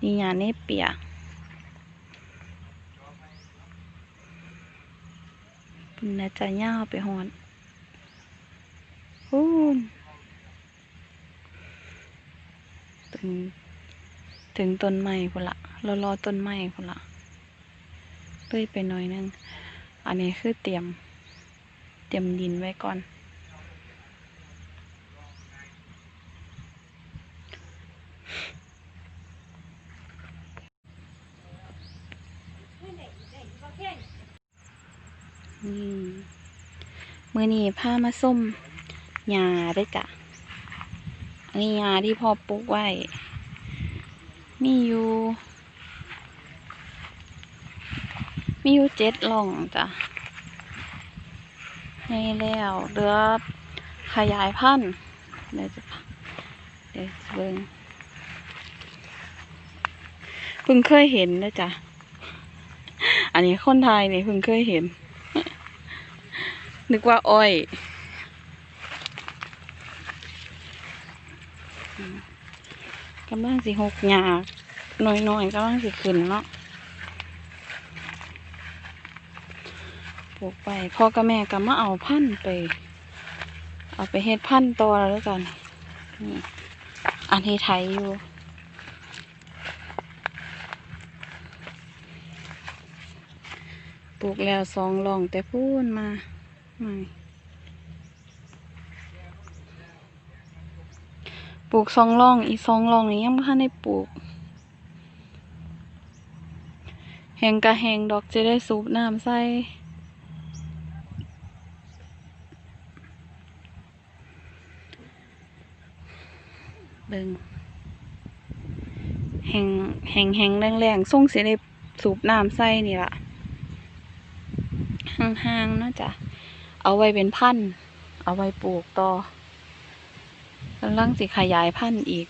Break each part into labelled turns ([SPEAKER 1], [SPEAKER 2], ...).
[SPEAKER 1] นี่ยาเนเปียปุ่นนะจะย่าไปหอนฮู้นถึง ถึงต้นไม้พุ่นละรอรอต้นไม้พุ่นละเลื่อยไปหน่อยนึง อันนี้คือเตรียม เตรียมดินไว้ก่อน มือนี้ผ้ามาส้มหญ้าด้วยจ้ะอันนี้หญ้าที่พ่อปลูกไว้ มีอยู่ มีอยู่เจ็ดหล่องจ้ะให้แล้วเหลือขยายพันธุ์เดี๋ยวจะเดี๋ยวจะเบิ่งเพิ่งเคยเห็นนะจ้ะอันนี้คนไทยเนี่ยเพิ่งเคยเห็น นึกว่าอ้อย กำลังสิหกหยากหน่อยๆกำลังสิขึ้นเนาะปลูกไปพ่อกับแม่ก็มาเอาพันไป เอาไปเฮ็ดพันต่อแล้วกันอันที่ไทยอยู่ปลูกแล้วสองลองแต่พูนมา ปลูกสองหลอง อีสองหลองนี้ยังไม่ทันได้ปลูก แหงกะแหงดอกจะได้สูบน้ำใส่เบิงแหงแหงแหงแรงๆส่งเสิได้สูบน้ำใส่นี่ล่ะห่างๆเนาะจ้ะ เอาไว้เป็นพันธุ์เอาไว้ปลูกต่อกำลังสิขยายพันธุ์อีก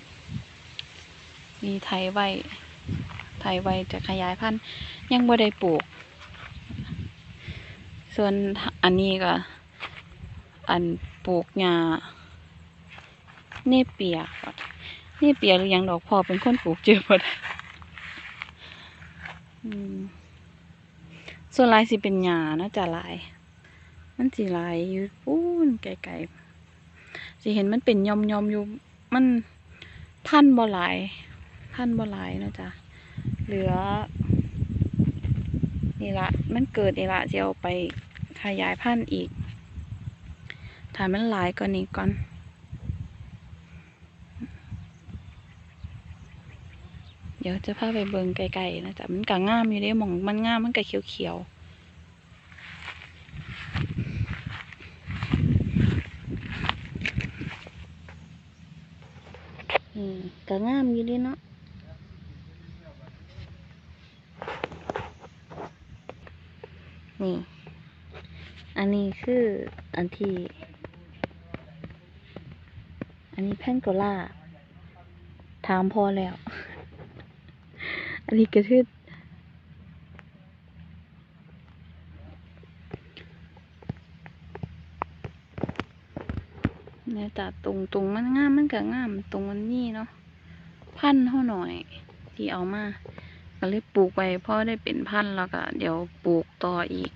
[SPEAKER 1] มีไทยไว้ ไทยไว้จะขยายพันธุ์ยังบ่ได้ปลูก ส่วนอันนี้ก็ อันปลูกหญ้าเน่เปียกเนเปียกหรือยังดอกพอเป็นคนปลูกเจอบ่ได้ส่วนลายสิเป็นหญ้าเนาะจะลาย มันสิหลายอยู่ปูนไกลๆสิเห็นมันเป็นยอมยอมอยู่มันพันบ่หลายพันบ่หลายนะจ้ะเหลือ นี่ละมันเกิดนี่ละจะเอาไปขยายพันธุ์อีกถ้ามันหลายกว่านี้ก่อนเดี๋ยวจะพาไปเบิงไกลๆนะจ๊ะมันก็งามอยู่เด้มองมันงามมันก็เขียวๆ อืมก็งามอยู่ดีเนาะนี่ อันนี้คืออันที่ อันนี้แพนโกล่า ถามพอแล้ว อันนี้กระ เนี่ยจ้ะตรงตรงมันงามมันก็งาม ตรงมันนี่เนาะพันเท่าหน่อย ที่เอามาก็เลยปลูกไว้พอได้เป็นพันแล้วก็เดี๋ยวปลูกต่ออีก